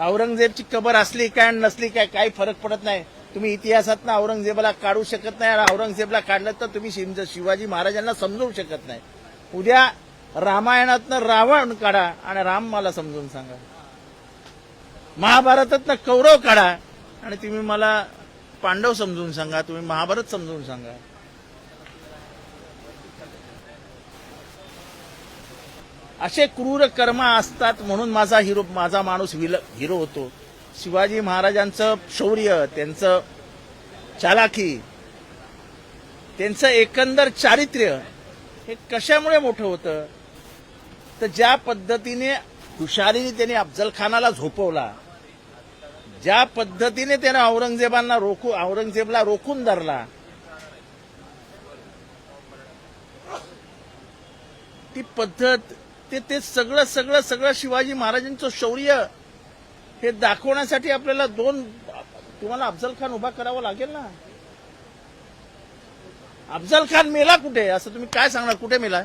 औरंगजेबची कबर असली काय नसली काय काही फरक पडत नाही. तुम्ही इतिहासात औरंगजेबाला काढू शकत नाही आणि औरंगजेबला काढलं तर तुम्ही शिवाजी महाराजांना समजवू शकत नाही. उद्या रामायणातनं रावण काढा आणि राम मला समजून सांगा. महाभारतातनं कौरव काढा आणि तुम्ही मला पांडव समजून सांगा तुम्ही महाभारत समजून सांगा. असे क्रूर कर्म असतात म्हणून माझा हिरो माझा माणूस विल हिरो होतो. शिवाजी महाराजांचं शौर्य त्यांचं चालाखी त्यांचं एकंदर चारित्र्य हे कशामुळे मोठं होतं? तर ज्या पद्धतीने हुशारीने त्यांनी अफजल खानाला झोपवला ज्या पद्धतीने त्याने औरंगजेबांना रोखू औरंगजेबला रोखून धरला ती पद्धत ते ते सगळं सगळं सगळं शिवाजी महाराजांचं शौर्य हे दाखवण्यासाठी आपल्याला दोन तुम्हाला अफजल खान उभा करावा लागेल ना? अफजल खान मेला कुठे? असं तुम्ही काय सांगणार? कुठे मेलाय?